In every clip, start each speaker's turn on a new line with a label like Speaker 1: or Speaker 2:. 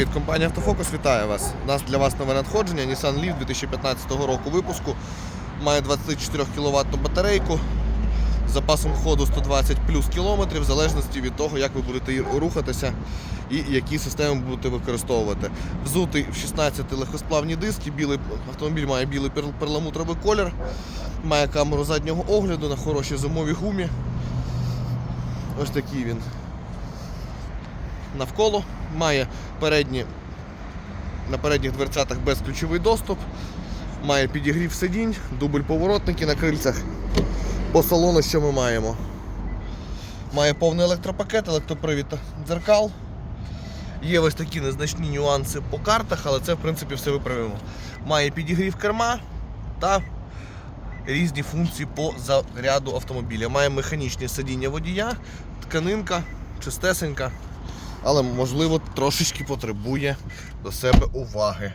Speaker 1: привіт! Компанія Автофокус вітає вас. У нас для вас нове надходження Nissan Leaf 2015 року випуску. Має 24 кВт батарейку з запасом ходу 120 плюс кілометрів, в залежності від того, як ви будете рухатися і які системи будете використовувати. Взутий в 16 легкосплавні диски, білий автомобіль має білий перламутровий колір, має камеру заднього огляду на хорошій зимовій гумі. Ось такий він навколо, має передні, на передніх дверцятах безключовий доступ, має підігрів сидінь, дубль поворотники на крильцях. По салону що ми маємо? Має повний електропакет, електропривід дзеркал. Є ось такі незначні нюанси по картах, але це в принципі все виправимо. Має підігрів керма та різні функції по заряду автомобіля. Має механічні сидіння водія, тканинка, чистесенька але можливо трошечки потребує до себе уваги.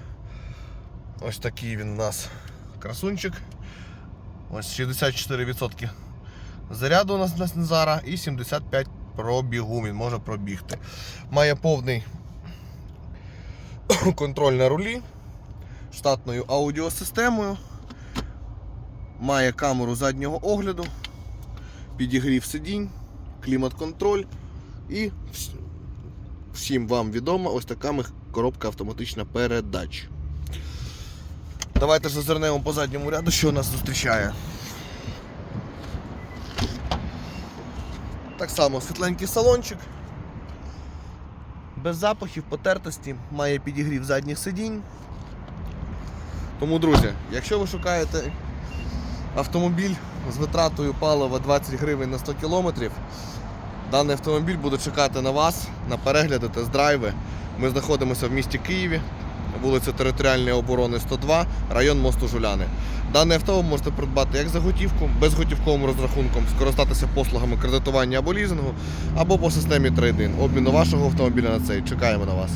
Speaker 1: Ось такий він у нас красунчик. Ось 64% заряду у нас на зараз і 75 пробігу він може пробігти. Має повний контроль на рулі, штатною аудіосистемою, має камеру заднього огляду, підігрів сидінь, клімат-контроль і всім вам відома ось така коробка автоматична передач. Давайте зазирнемо по задньому ряду, що нас зустрічає. Так само світленький салончик. Без запахів, потертості, має підігрів задніх сидінь. Тому, друзі, якщо ви шукаєте автомобіль з витратою палива 20 гривень на 100 кілометрів, Даний автомобіль буде чекати на вас на перегляди, тест-драйви. Ми знаходимося в місті Києві, вулиця Територіальної оборони 102, район мосту Жуляни. Дане авто ви можете придбати як за готівку, безготівковим розрахунком, скористатися послугами кредитування або лізингу, або по системі трейдин. Обміну вашого автомобіля на цей. Чекаємо на вас.